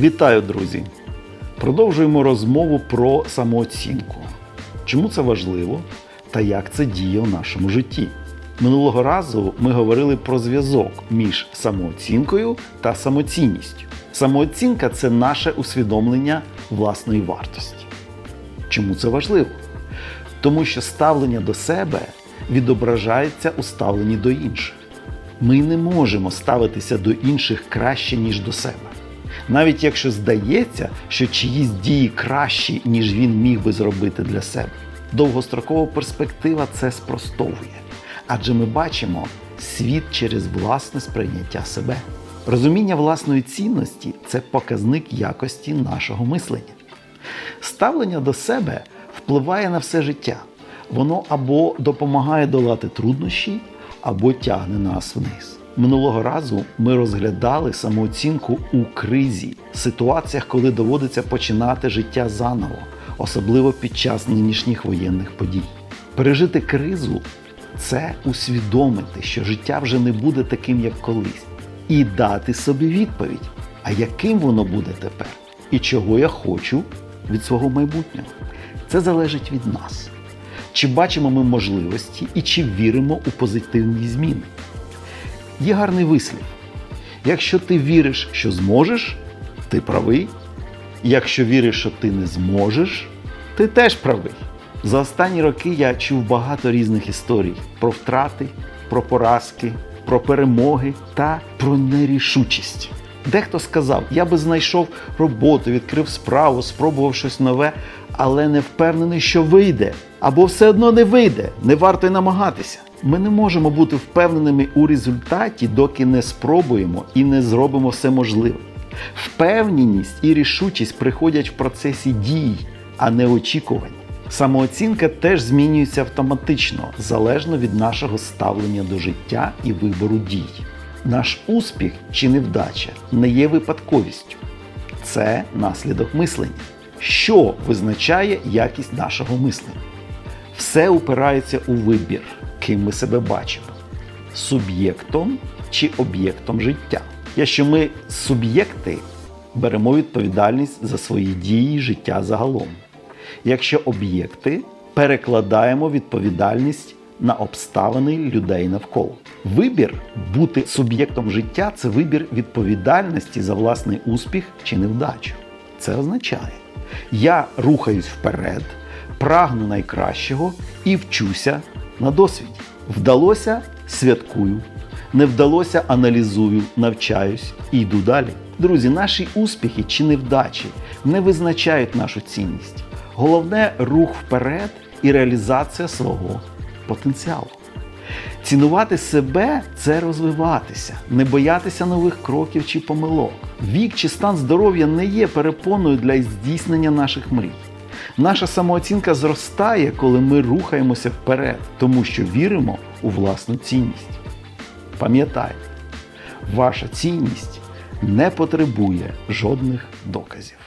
Вітаю, друзі! Продовжуємо розмову про самооцінку. Чому це важливо та як це діє у нашому житті? Минулого разу ми говорили про зв'язок між самооцінкою та самоцінністю. Самооцінка це наше усвідомлення власної вартості. Чому це важливо? Тому що ставлення до себе відображається у ставленні до інших. Ми не можемо ставитися до інших краще, ніж до себе. Навіть якщо здається, що чиїсь дії кращі, ніж він міг би зробити для себе. Довгострокова перспектива це спростовує. Адже ми бачимо світ через власне сприйняття себе. Розуміння власної цінності це показник якості нашого мислення. Ставлення до себе впливає на все життя. Воно або допомагає долати труднощі, або тягне нас вниз. Минулого разу ми розглядали самооцінку у кризі, ситуаціях, коли доводиться починати життя заново, особливо під час нинішніх воєнних подій. Пережити кризу це усвідомити, що життя вже не буде таким, як колись, і дати собі відповідь, а яким воно буде тепер, і чого я хочу від свого майбутнього. Це залежить від нас. Чи бачимо ми можливості і чи віримо у позитивні зміни? Є гарний вислів: якщо ти віриш, що зможеш, ти правий. Якщо віриш, що ти не зможеш, ти теж правий. За останні роки я чув багато різних історій про втрати, про поразки, про перемоги та про нерішучість. Дехто сказав, я би знайшов роботу, відкрив справу, спробував щось нове, але не впевнений, що вийде. Або все одно не вийде, не варто й намагатися. Ми не можемо бути впевненими у результаті, доки не спробуємо і не зробимо все можливе. Впевненість і рішучість приходять в процесі дій, а не очікувань. Самооцінка теж змінюється автоматично, залежно від нашого ставлення до життя і вибору дій. Наш успіх чи невдача не є випадковістю, це наслідок мислення. Що визначає якість нашого мислення? Все упирається у вибір, ким ми себе бачимо суб'єктом чи об'єктом життя. Якщо ми суб'єкти, беремо відповідальність за свої дії життя загалом. Якщо об'єкти, перекладаємо відповідальність на обставини людей навколо. Вибір бути суб'єктом життя це вибір відповідальності за власний успіх чи невдачу. Це означає, я рухаюсь вперед, прагну найкращого і вчуся на досвіді. Вдалося святкую, не вдалося аналізую, навчаюсь і йду далі. Друзі, наші успіхи чи невдачі не визначають нашу цінність. Головне рух вперед і реалізація свого потенціалу. Цінувати себе це розвиватися, не боятися нових кроків чи помилок. Вік чи стан здоров'я не є перепоною для здійснення наших мрій. Наша самооцінка зростає, коли ми рухаємося вперед, тому що віримо у власну цінність. Пам'ятайте, ваша цінність не потребує жодних доказів.